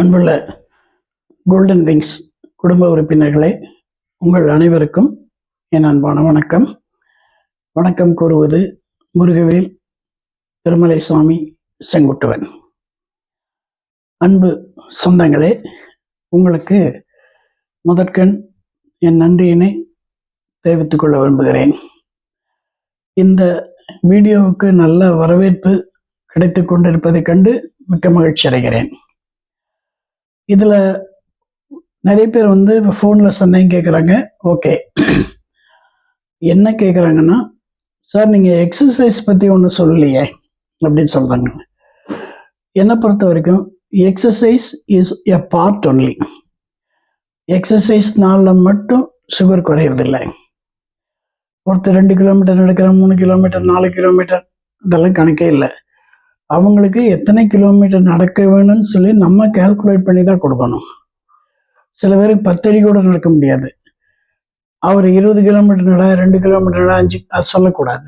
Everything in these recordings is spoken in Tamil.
அன்புள்ள கோல்டன் விங்ஸ் குடும்ப உறுப்பினர்களே உங்கள் அனைவருக்கும் என் அன்பான வணக்கம். வணக்கம் கூறுவது முருகவேல் திருமலை சுவாமி செங்குட்டுவன். அன்பு சொந்தங்களே உங்களுக்கு முதற்கண் என் நன்றியினை தெரிவித்துக் கொள்ள விரும்புகிறேன். இந்த வீடியோவுக்கு நல்ல வரவேற்பு கிடைத்துக் கொண்டிருப்பதைக் கண்டு மிக்க மகிழ்ச்சி அடைகிறேன். இதில் நிறைய பேர் வந்து இப்போ ஃபோனில் சந்தேகம் கேட்குறாங்க ஓகே என்ன கேட்குறாங்கன்னா சார் நீங்கள் எக்ஸசைஸ் பற்றி ஒன்று சொல்லலையே அப்படின்னு சொல்கிறாங்க என்னை பொறுத்த வரைக்கும் exercise is a part only எக்ஸசைஸ்னால மட்டும் சுகர் குறையிறதில்லை. ஒருத்தர் ரெண்டு கிலோமீட்டர் நடக்கிற மூணு கிலோமீட்டர் நாலு கிலோமீட்டர் இதெல்லாம் கணக்கே இல்லை. அவங்களுக்கு எத்தனை கிலோமீட்டர் நடக்க வேணும்னு சொல்லி நம்ம கால்குலேட் பண்ணி தான் கொடுக்கணும். சில பேருக்கு பத்தடி கூட நடக்க முடியாது. அவர் இருபது கிலோமீட்டர் நட ரெண்டு கிலோமீட்டர் நட அஞ்சு அது சொல்லக்கூடாது.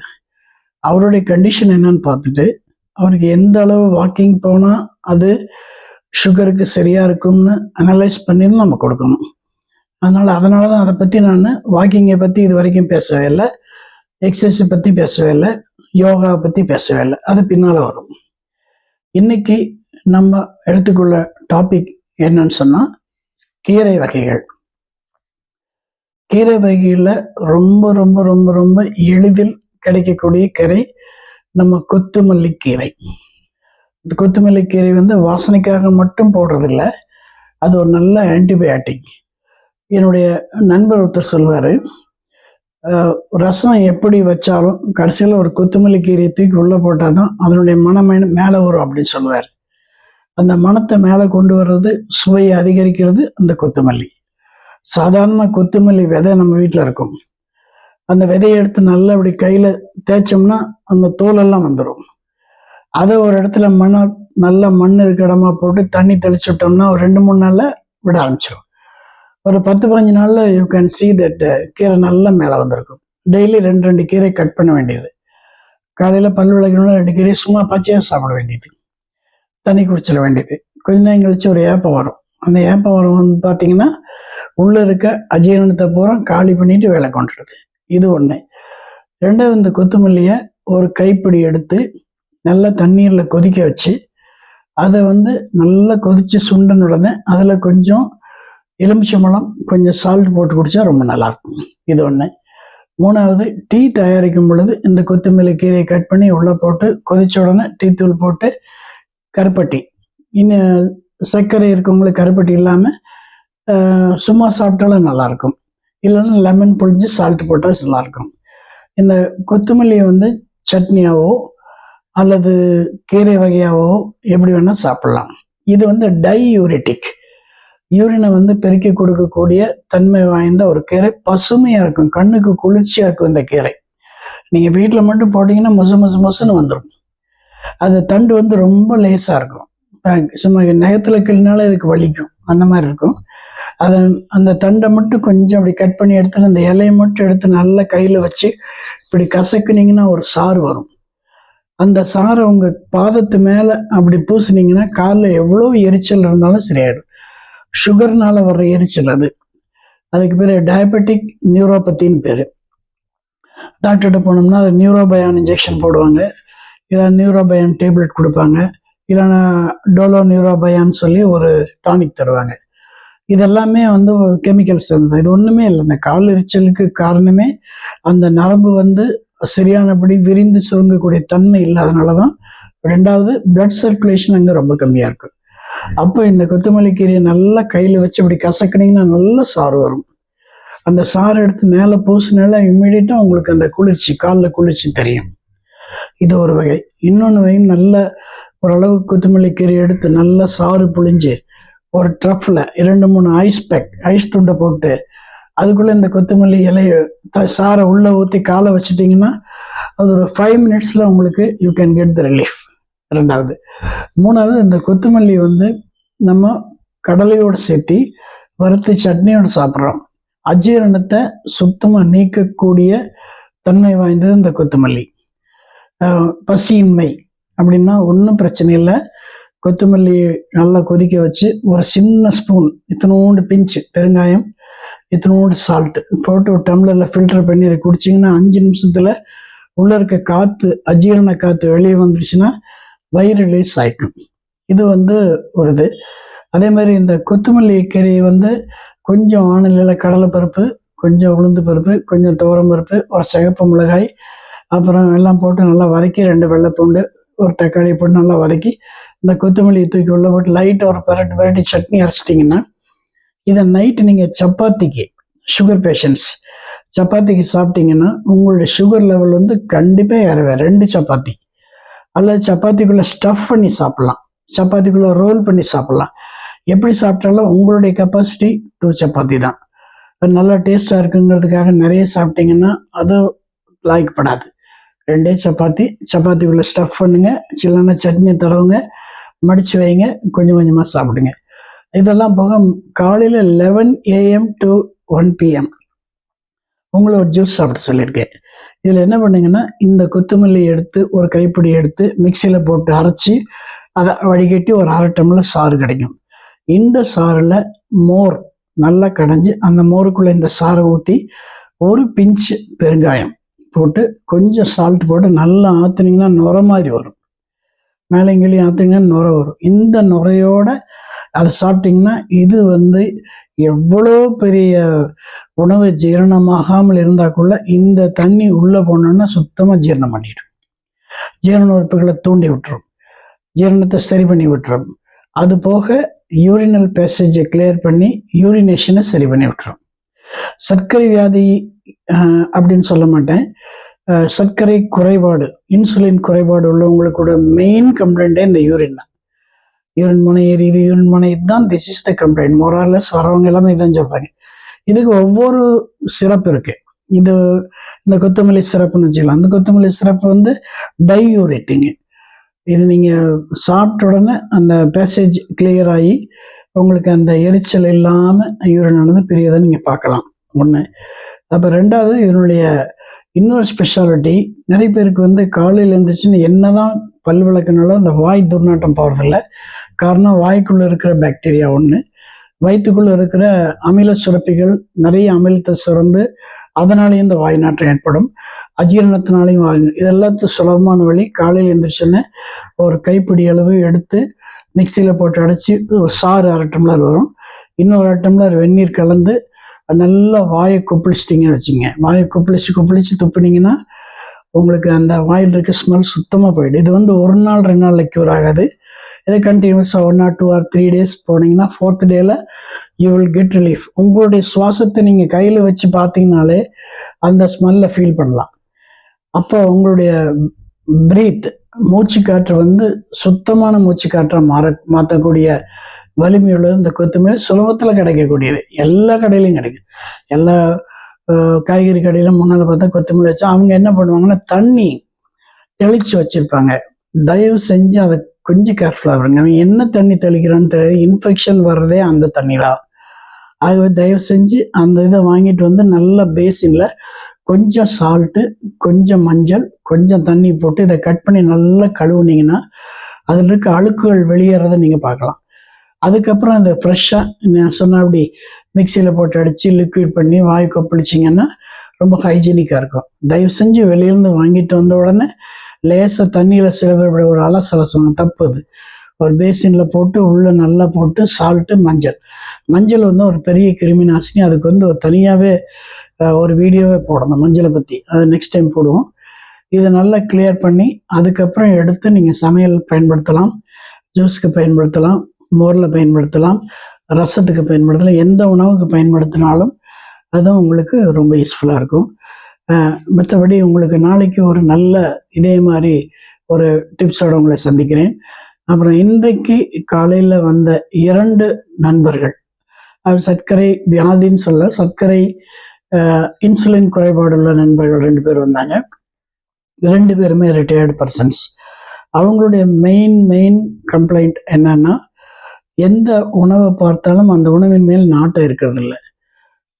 அவருடைய கண்டிஷன் என்னன்னு பார்த்துட்டு அவருக்கு எந்த அளவு வாக்கிங் போனால் அது சுகருக்கு சரியா இருக்கும்னு அனலைஸ் பண்ணி தான் நம்ம கொடுக்கணும். அதனால அதனால தான் அதை பற்றி நான் வாக்கிங்கை பற்றி இது வரைக்கும் பேசவே இல்லை எக்ஸசைஸை பற்றி பேசவே இல்லை யோகா பற்றி பேசவே இல்லை. அது பின்னால் வரும். இன்னைக்கு நம்ம எடுத்துக்கொள்ள டாபிக் என்னன்னு சொன்னால் கீரை வகைகள். கீரை வகைகளில் ரொம்ப ரொம்ப ரொம்ப ரொம்ப எளிதில் கிடைக்கக்கூடிய கீரை நம்ம கொத்துமல்லி கீரை. இந்த கொத்தமல்லி கீரை வந்து வாசனைக்காக மட்டும் போடுறதில்ல அது ஒரு நல்ல ஆன்டிபயாட்டிக் என்னுடைய நண்பர் ஒருத்தர் சொல்வார் ரசம் எப்படி வச்சாலும் கடைசியில் ஒரு கொத்தமல்லி கீரையை தூக்கி உள்ளே போட்டால் தான் அதனுடைய மனம் மேலே வரும் அப்படின்னு சொல்லுவார். அந்த மனத்தை மேலே கொண்டு வர்றது சுவையை அதிகரிக்கிறது அந்த கொத்தமல்லி. சாதாரணமாக கொத்தமல்லி விதை நம்ம வீட்டில் இருக்கும். அந்த விதையை எடுத்து நல்லா அப்படி கையில் தேய்ச்சோம்னா அந்த தோலெல்லாம் வந்துடும் அதை ஒரு இடத்துல மண்ணை நல்ல மண் இருக்க இடமா போட்டு தண்ணி தெளிச்சு விட்டோம்னா ஒரு ரெண்டு மூணு நாளில் விட ஆரம்பிச்சிடும் ஒரு பத்து பதினஞ்சு நாளில் யூ கேன் சீ தட் கீரை நல்லா மேலே வந்திருக்கும். டெய்லி ரெண்டு ரெண்டு கீரை கட் பண்ண வேண்டியது. காலையில் பல் விளக்கணும்னா ரெண்டு கீரையை சும்மா பச்சையாக சாப்பிட வேண்டியது. தண்ணி குடிச்சிட வேண்டியது. கொஞ்ச நேரம் கழிச்சு ஒரு ஏப்பம் வரும். அந்த ஏப்பம் வரும் வந்து பார்த்தீங்கன்னா உள்ளே இருக்க அஜீரணத்தை பூரா காலி பண்ணிட்டு வேலை கொண்டுடுது இது ஒன்று ரெண்டாவது இந்த கொத்தமல்லியை ஒரு கைப்பிடி எடுத்து நல்லா தண்ணீரில் கொதிக்க வச்சு அதை வந்து நல்லா கொதித்து சுண்டன் உடனே அதில் கொஞ்சம் எலுமிச்சம்பழம் கொஞ்சம் சால்ட் போட்டு குடித்தா ரொம்ப நல்லாயிருக்கும். இது ஒன்று மூணாவது டீ தயாரிக்கும் பொழுது இந்த கொத்தமல்லி கீரையை கட் பண்ணி உள்ளே போட்டு கொதிச்ச உடனே டீ தூள் போட்டு கருப்பட்டி. இன்னும் சர்க்கரை இருக்கவங்களுக்கு கருப்பட்டி இல்லாமல் சும்மா சாப்பிட்டாலும் நல்லாயிருக்கும். இல்லைன்னா லெமன் புழிஞ்சு சால்ட் போட்டால் நல்லாயிருக்கும். இந்த கொத்தமல்லியை வந்து சட்னியாவோ அல்லது கீரை வகையாவோ எப்படி வேணால் சாப்பிட்லாம். இது வந்து டையூரிட்டிக். யூரினை வந்து பெருக்கி கொடுக்கக்கூடிய தன்மை வாய்ந்த ஒரு கீரை. பசுமையாக இருக்கும். கண்ணுக்கு குளிர்ச்சியாக இருக்கும் இந்த கீரை. நீங்கள் வீட்டில் மட்டும் போட்டிங்கன்னா மொசு மொசு மொசுன்னு வந்துடும் அது தண்டு வந்து ரொம்ப லேசாக இருக்கும். சும்மா நகத்தில் கிள்னால இதுக்கு வலிக்கும். அந்த மாதிரி இருக்கும். அதை அந்த தண்டை மட்டும் கொஞ்சம் அப்படி கட் பண்ணி எடுத்து அந்த இலையை மட்டும் எடுத்து நல்லா கையில் வச்சு இப்படி கசக்குனீங்கன்னா ஒரு சாறு வரும். அந்த சாறை உங்கள் பாதத்து மேலே அப்படி பூசுனீங்கன்னா காலில் எவ்வளோ எரிச்சல் இருந்தாலும் சரியாயிடும். சுகர்னால வர்ற எரிச்சல் அது. அதுக்கு பேர் டயபெட்டிக் நியூரோபத்தின்னு பேர். டாக்டர்கிட்ட போனோம்னா அது நியூரோபயான் இன்ஜெக்ஷன் போடுவாங்க. இல்லை நியூரோபயான் டேப்லெட் கொடுப்பாங்க. இல்லைன்னா டோலோ நியூரோபயான்னு சொல்லி ஒரு டானிக் தருவாங்க. இதெல்லாமே வந்து கெமிக்கல்ஸ் இருந்தது இது ஒன்றுமே இல்லை. இந்த கால் எரிச்சலுக்கு காரணமே அந்த நரம்பு வந்து சரியானபடி விரிந்து சுருங்கக்கூடிய தன்மை இல்லாதனால தான் ரெண்டாவது பிளட் சர்க்குலேஷன் அங்கே ரொம்ப கம்மியாக இருக்கும் அப்போ இந்த கொத்தமல்லி கீரையை நல்லா கையில் வச்சு இப்படி கசக்குனீங்கன்னா நல்ல சாறு வரும். அந்த சாறு எடுத்து மேலே பூசினால இம்மிடியட்டாக உங்களுக்கு அந்த குளிர்ச்சி காலில் குளிர்ச்சி தெரியும். இது ஒரு வகை. இன்னொன்று வகை நல்ல ஓரளவு கொத்தமல்லி கீரை எடுத்து நல்லா சாறு புழிஞ்சு ஒரு ட்ரஃப்பில் இரண்டு மூணு ஐஸ் பேக் ஐஸ் துண்டை போட்டு அதுக்குள்ளே இந்த கொத்தமல்லி இலைய த- சாறை உள்ளே ஊற்றி காலை வச்சிட்டிங்கன்னா அது ஒரு ஃபைவ் மினிட்ஸில் உங்களுக்கு you can get the relief ரெண்டாவது. மூணாவது இந்த கொத்தமல்லி வந்து நம்ம கடலையோடு சேர்த்து வறுத்து சட்னியோடு சாப்பிட்றோம். அஜீரணத்தை சுத்தமாக நீக்கக்கூடிய தன்மை வாய்ந்தது இந்த கொத்தமல்லி. பசியின்மை அப்படின்னா ஒன்றும் பிரச்சனை இல்லை. கொத்தமல்லி நல்லா கொதிக்க வச்சு ஒரு சின்ன ஸ்பூன் இத்தனோண்டு பிஞ்சு பெருங்காயம் இத்தனோண்டு சால்ட்டு போட்டு ஒரு டம்ளரில் ஃபில்டர் பண்ணி அதை குடிச்சிங்கன்னா அஞ்சு நிமிஷத்தில் உள்ளே இருக்க காற்று அஜீரண காற்று வெளியே வந்துருச்சுன்னா வயிறு ரிலீஸ் ஆகிக்கும் இது வந்து ஒரு இது. அதே மாதிரி இந்த கொத்தமல்லி கறி வந்து கொஞ்சம் வானிலையில் கடலைப்பருப்பு கொஞ்சம் உளுந்து பருப்பு கொஞ்சம் துவரம் பருப்பு ஒரு சிகப்பு மிளகாய் அப்புறம் எல்லாம் போட்டு நல்லா வதக்கி ரெண்டு வெள்ளைப்பூண்டு ஒரு தக்காளி போட்டு நல்லா வதக்கி இந்த கொத்தமல்லியை தூக்கி உள்ள போட்டு லைட்டாக ஒரு பரட்டு பரட்டி சட்னி அரைச்சிட்டிங்கன்னா இதை நைட்டு நீங்கள் சப்பாத்திக்கு சுகர் பேஷண்ட்ஸ் சப்பாத்திக்கு சாப்பிட்டீங்கன்னா உங்களுடைய சுகர் லெவல் வந்து கண்டிப்பாக ஏறவே ரெண்டு சப்பாத்தி. அல்லது சப்பாத்திக்குள்ளே ஸ்டஃப் பண்ணி சாப்பிட்லாம். சப்பாத்திக்குள்ளே ரோல் பண்ணி சாப்பிட்லாம். எப்படி சாப்பிட்டாலும் உங்களுடைய கெப்பாசிட்டி டூ சப்பாத்தி தான். இப்போ நல்லா டேஸ்ட்டாக இருக்குங்கிறதுக்காக நிறைய சாப்பிட்டீங்கன்னா அது லாய்க்கப்படாது ரெண்டே சப்பாத்தி சப்பாத்திக்குள்ளே ஸ்டஃப் பண்ணுங்கள் சில்லன சட்னி தடவுங்க. மடித்து வைங்க. கொஞ்சம் கொஞ்சமாக சாப்பிடுங்க. இதெல்லாம் போக காலையில் eleven AM to one PM உங்களை ஒரு ஜூஸ் சாப்பிட சொல்லியிருக்கேன். இதில் என்ன பண்ணுங்கன்னா இந்த கொத்தமல்லி எடுத்து ஒரு கைப்பிடி எடுத்து மிக்சியில் போட்டு அரைச்சி அதை வடிகட்டி ஒரு அரை டம்ளர் சாறு கிடைக்கும். இந்த சாறில் மோர் நல்லா கடைஞ்சி அந்த மோருக்குள்ளே இந்த சாறை ஊற்றி ஒரு பிஞ்சு பெருங்காயம் போட்டு கொஞ்சம் சால்ட் போட்டு நல்லா ஆற்றுனீங்கன்னா நுர மாதிரி வரும். மேலேங்களையும் ஆற்றுனீங்கன்னா நுர வரும். இந்த நுரையோட அதை சாப்பிட்டிங்கன்னா இது வந்து எவ்வளோ பெரிய உணவு ஜீரணமாகாமல் இருந்தாக்குள்ள இந்த தண்ணி உள்ளே போனோன்னா சுத்தமாக ஜீரணம் பண்ணிடும். ஜீரண உறுப்புகளை தூண்டி விட்டுரும். ஜீரணத்தை சரி பண்ணி விட்டுரும். அது போக யூரினல் பேசேஜை கிளியர் பண்ணி யூரினேஷனை சரி பண்ணி விட்டுரும். சர்க்கரை வியாதி அப்படின்னு சொல்ல மாட்டேன். சர்க்கரை குறைபாடு இன்சுலின் குறைபாடு உள்ளவங்களுக்கூட மெயின் கம்ப்ளைண்ட்டே இந்த யூரின் தான். யூரின் முனை எரியுது யூரின் முனை இதுதான் திஸ் இஸ் த கம்ப்ளைண்ட் மொராலஸ் வரவங்க எல்லாமே இதுதான் சொல்கிறாங்க இதுக்கு ஒவ்வொரு சிறப்பு இருக்கு. இது இந்த கொத்தமல்லி சிறப்புன்னு வச்சுக்கலாம். அந்த கொத்தமல்லி சிறப்பு வந்து டையூரேட்டிங்கு இது நீங்கள் சாப்பிட்ட உடனே அந்த பேசேஜ் கிளியர் ஆகி உங்களுக்கு அந்த எரிச்சல் இல்லாமல் யூரினானது பெரியதை நீங்கள் பார்க்கலாம். ஒன்று அப்போ ரெண்டாவது இதனுடைய இன்னொரு ஸ்பெஷாலிட்டி நிறைய பேருக்கு வந்து காலையில் எழுந்திரிச்சுன்னு என்ன தான் பல் விளக்குனாலும் அந்த வாய் துர்நாட்டம் போகிறதில்ல காரணம் வாய்க்குள்ளே இருக்கிற பாக்டீரியா ஒன்று வயிற்றுக்குள்ளே இருக்கிற அமில சுரப்பிகள் நிறைய அமிலத்தை சுரந்து அதனாலேயும் இந்த வாய் நாற்றம் ஏற்படும். அஜீரணத்தினாலையும் வாய் இதெல்லாத்துக்கும் சுலபமான வழி. காலையில் எழுந்திரிச்சுன்னு ஒரு கைப்பிடி அளவு எடுத்து மிக்சியில் போட்டு அடைச்சி ஒரு சாறு அரை டம்ளர் வரும். இன்னொரு அரை டம்ளர் வெந்நீர் கலந்து நல்லா வாயை கொப்பளிச்சிட்டிங்கன்னு வச்சுங்க. வாயை கொப்பளிச்சு கொப்பளிச்சு துப்புனீங்கன்னா உங்களுக்கு அந்த வாயில் இருக்க ஸ்மெல் சுத்தமாக போயிடும். இது வந்து ஒரு நாள் ரெண்டு நாளில் க்யூர் ஆகாது. இதை கண்டினியூஸாக one or two or three days போனீங்கன்னா ஃபோர்த் டேல யூ வில் கெட் ரிலீஃப் உங்களுடைய சுவாசத்தை நீங்கள் கையில் வச்சு பார்த்தீங்கனாலே அந்த ஸ்மெல்லை ஃபீல் பண்ணலாம். அப்போ உங்களுடைய பிரீத் மூச்சு காற்று வந்து சுத்தமான மூச்சு காற்றை மாற மாற்றக்கூடிய வலிமையுள்ளது இந்த கொத்தமல்லி சுலபத்தில் கிடைக்கக்கூடியது. எல்லா கடையிலையும் கிடைக்கும். எல்லா காய்கறி கடையிலும் முன்னால் பார்த்தா கொத்தமல்லி வச்சா அவங்க என்ன பண்ணுவாங்கன்னா தண்ணி தெளித்து வச்சுருப்பாங்க. தயவு செஞ்சு அதை கொஞ்சம் கேர்ஃபுல்லாக இருங்க அவன் என்ன தண்ணி தெளிக்கிறான்னு தெரியாது. இன்ஃபெக்ஷன் வர்றதே அந்த தண்ணியில். ஆகவே தயவு செஞ்சு அந்த இதை வாங்கிட்டு வந்து நல்ல பேசினில் கொஞ்சம் சால்ட்டு கொஞ்சம் மஞ்சள் கொஞ்சம் தண்ணி போட்டு இதை கட் பண்ணி நல்லா கழுவுனீங்கன்னா அதில் இருக்க அழுக்குகள் வெளியேறதை நீங்கள் பார்க்கலாம். அதுக்கப்புறம் அந்த ஃப்ரெஷ்ஷாக நான் சொன்ன அப்படி மிக்சியில் போட்டு அடித்து லிக்விட் பண்ணி வாய் கொப்பளிச்சிங்கன்னா ரொம்ப ஹைஜீனிக்காக இருக்கும். தயவு செஞ்சு வெளியிலேருந்து வாங்கிட்டு வந்த உடனே லேசாக தண்ணியில் சில பேர் ஒரு சொன்ன தப்பு அது ஒரு பேசினில் போட்டு உள்ளே நல்லா போட்டு சால்ட்டு மஞ்சள். மஞ்சள் வந்து ஒரு பெரிய கிருமி நாசினி அதுக்கு வந்து ஒரு தனியாகவே ஒரு வீடியோவே போடணும் மஞ்சளை பற்றி அது நெக்ஸ்ட் டைம் போடுவோம். இதை நல்லா கிளியர் பண்ணி அதுக்கப்புறம் எடுத்து நீங்கள் சமையல் பயன்படுத்தலாம். ஜூஸ்க்கு பயன்படுத்தலாம். மோரில் பயன்படுத்தலாம். ரசத்துக்கு பயன்படுத்தலாம். எந்த உணவுக்கு பயன்படுத்தினாலும் அதுவும் உங்களுக்கு ரொம்ப யூஸ்ஃபுல்லாக இருக்கும். மற்றபடி உங்களுக்கு நாளைக்கு ஒரு நல்ல இதே மாதிரி ஒரு டிப்ஸோட உங்களை சந்திக்கிறேன். அப்புறம் இன்றைக்கு காலையில் வந்த இரண்டு நண்பர்கள் அது சர்க்கரை வியாதின்னு சொல்ல சர்க்கரை இன்சுலின் குறைபாடுள்ள நண்பர்கள் ரெண்டு பேர் வந்தாங்க. ரெண்டு பேருமே ரிட்டையர்டு பர்சன்ஸ் அவங்களுடைய மெயின் மெயின் கம்ப்ளைண்ட் என்னன்னா எந்த உணவை பார்த்தாலும் அந்த உணவின் மேல் நாட்டம் இருக்கிறது இல்லை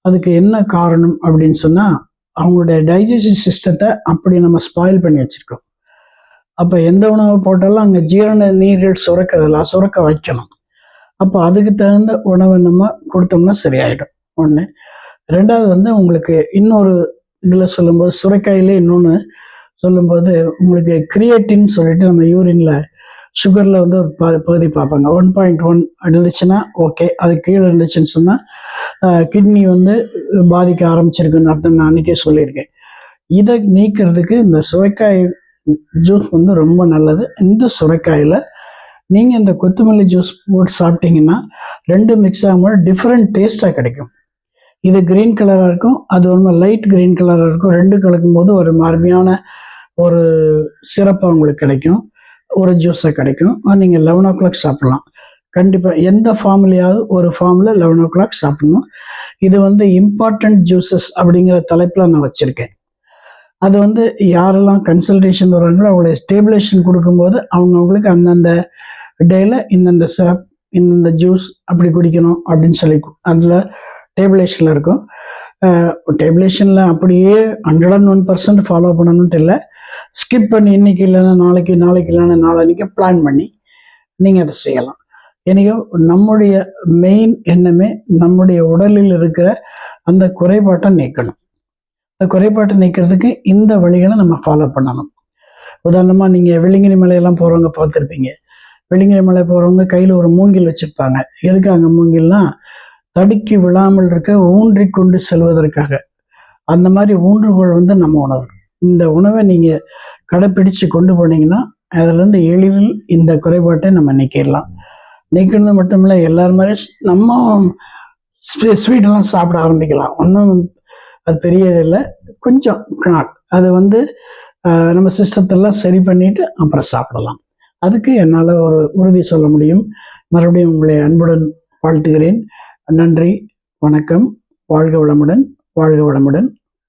அதுக்கு என்ன காரணம் அப்படின்னு சொன்னால் அவங்களுடைய டைஜஷன் சிஸ்டத்தை அப்படி நம்ம ஸ்பாயில் பண்ணி வச்சுருக்கோம். அப்போ எந்த உணவு போட்டாலும் அங்கே ஜீரண நீர்கள் சுரக்கிறதில்ல சுரக்க வைக்கணும். அப்போ அதுக்கு தகுந்த உணவை நம்ம கொடுத்தோம்னா சரியாயிடும். ஒன்று ரெண்டாவது வந்து உங்களுக்கு இன்னொரு இதில் சொல்லும்போது சுரைக்காயிலே இன்னொன்று சொல்லும்போது உங்களுக்கு கிரியேட்டின்னு சொல்லிட்டு நம்ம யூரினில் சுகரில் வந்து ஒரு ப பகுதி பார்ப்பாங்க. ஒன் பாயிண்ட் ஒன் இருந்துச்சுன்னா ஓகே அது கீழே இருந்துச்சுன்னு சொன்னால் கிட்னி வந்து பாதிக்க ஆரம்பிச்சிருக்குன்னு அர்த்தம் நான் அன்றைக்கே சொல்லியிருக்கேன். இதை நீக்கிறதுக்கு இந்த சுரைக்காய் ஜூஸ் வந்து ரொம்ப நல்லது. இந்த சுரைக்காயில் நீங்கள் இந்த கொத்தமல்லி ஜூஸ் போட்டு சாப்பிட்டீங்கன்னா ரெண்டு மிக்ஸ் ஆகும்போது டிஃப்ரெண்ட் டேஸ்ட்டாக கிடைக்கும். இது க்ரீன் கலராக இருக்கும் அது ஒன்று லைட் க்ரீன் கலராக இருக்கும். ரெண்டு கலக்கும் போது ஒரு மார்மையான ஒரு சிறப்பாக உங்களுக்கு கிடைக்கும். ஒரு ஜூஸாக கிடைக்கும். நீங்கள் லெவன் ஓ கிளாக் சாப்பிட்லாம். கண்டிப்பாக எந்த ஃபார்ம்லையாவது ஒரு ஃபார்மில் லெவன் ஓ கிளாக் சாப்பிடணும். இது வந்து இம்பார்ட்டண்ட் ஜூஸஸ் அப்படிங்கிற தலைப்பில் நான் வச்சுருக்கேன். அது வந்து யாரெல்லாம் கன்சல்டேஷன் வர்றாங்களோ அவங்கள ஸ்டேபிளேஷன் கொடுக்கும்போது அவங்கவுங்களுக்கு அந்தந்த டேயில் இந்தந்த சிரப் இந்தந்த ஜூஸ் அப்படி குடிக்கணும் அப்படின்னு சொல்லி அதில் டேபிளேஷனில் இருக்கும். டேபிளேஷனில் அப்படியே hundred and one percent follow பண்ணணுன்ட்டு இல்லை ஸ்கிப் பண்ணி இன்னைக்கு இல்லைன்னா நாளைக்கு நாளைக்கு இல்லைன்னா நாளைக்கு பிளான் பண்ணி நீங்கள் அதை செய்யலாம். எனக்கு நம்முடைய மெயின் எண்ணமே நம்முடைய உடலில் இருக்கிற அந்த குறைபாட்டை நீக்கணும். அந்த குறைபாட்டை நீக்கிறதுக்கு இந்த வழிகளை நம்ம ஃபாலோ பண்ணணும். உதாரணமாக நீங்கள் வெள்ளிங்கிரி மலையெல்லாம் போகிறவங்க பார்த்துருப்பீங்க. வெள்ளிங்கிரி மலை போகிறவங்க கையில் ஒரு மூங்கில் வச்சுருப்பாங்க. எதுக்கு அங்கே மூங்கில்னா தடுக்கி விழாமல் இருக்க ஊன்றி கொண்டு செல்வதற்காக. அந்த மாதிரி ஊன்றுகோல் வந்து நம்ம உணவு. இந்த உணவை நீங்கள் கடைப்பிடிச்சு கொண்டு போனீங்கன்னா அதிலிருந்து எளிதில் இந்த குறைபாட்டை நம்ம நீக்கிடலாம். நீக்கிறது மட்டும் இல்லை எல்லாரும் மாதிரி நம்ம ஸ்வீட்டெல்லாம் சாப்பிட ஆரம்பிக்கலாம். ஒன்றும் அது பெரிய இல்லை. கொஞ்சம் நாட் அது வந்து நம்ம சிஸ்டத்தெல்லாம் சரி பண்ணிவிட்டு அப்புறம் சாப்பிடலாம். அதுக்கு என்னால் ஒரு உறுதி சொல்ல முடியும். மறுபடியும் உங்களை அன்புடன் வாழ்த்துகிறேன். நன்றி வணக்கம். வாழ்க வளமுடன் வாழ்க வளமுடன்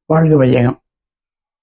வாழ்க வையகம்.